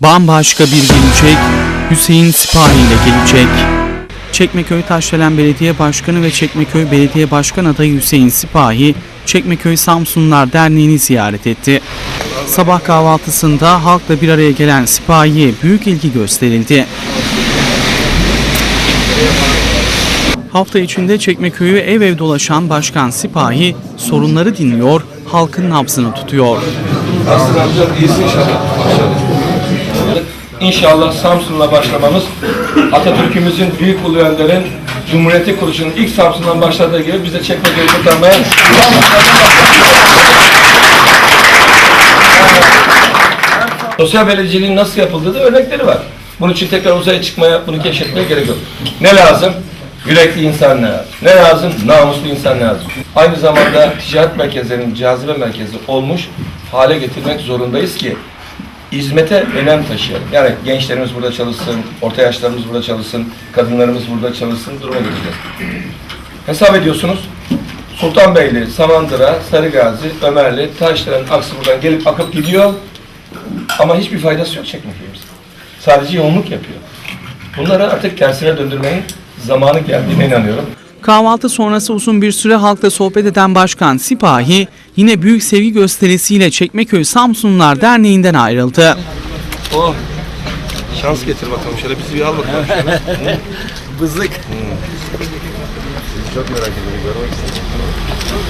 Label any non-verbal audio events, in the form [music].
bambaşka bir gelecek Hüseyin Sipahi ile gelecek. Çekmeköy Taşdelen Belediye Başkanı ve Çekmeköy Belediye Başkan adayı Hüseyin Sipahi, Çekmeköy Samsunlar Derneği'ni ziyaret etti. Sabah kahvaltısında halkla bir araya gelen Sipahi'ye büyük ilgi gösterildi. Hafta içinde Çekmeköy'ü ev ev dolaşan Başkan Sipahi sorunları dinliyor, halkın nabzını tutuyor. Aslı amcam iyisin inşallah. İnşallah Samsun'la başlamamız Atatürk'ümüzün büyük ulu önderin Cumhuriyeti kuruluşunun ilk Samsun'dan başladığı gibi biz de Çekmeköy'ü kurtarmaya Sosyal belediyeciliğin nasıl yapıldığı da örnekleri var. Bunun için tekrar uzaya çıkmaya, bunu keşfetmeye gerek yok. Ne lazım? Yürekli insan lazım. Ne lazım? Namuslu insan lazım. Aynı zamanda ticaret merkezlerinin cazibe merkezi olmuş hale getirmek zorundayız ki hizmete önem taşıyalım. Yani gençlerimiz burada çalışsın, orta yaşlarımız burada çalışsın, kadınlarımız burada çalışsın duruma geleceğiz. Hesap ediyorsunuz. Sultanbeyli, Samandıra, Sarıgazi, Ömerli, Taşdelen, Aksı buradan gelip akıp gidiyor. Ama hiçbir faydası yok Çekmeköy'ümüzde. Sadece yoğunluk yapıyor. Bunları artık tersine döndürmenin zamanı geldiğine inanıyorum. Kahvaltı sonrası uzun bir süre halkla sohbet eden Başkan Sipahi yine büyük sevgi gösterisiyle Çekmeköy Samsunlar Derneği'nden ayrıldı. Oh. Şans getir bakalım. Şöyle bizi bir al bakalım. [laughs] Bızlık. Çok merak ediyorum. Görmek istedim.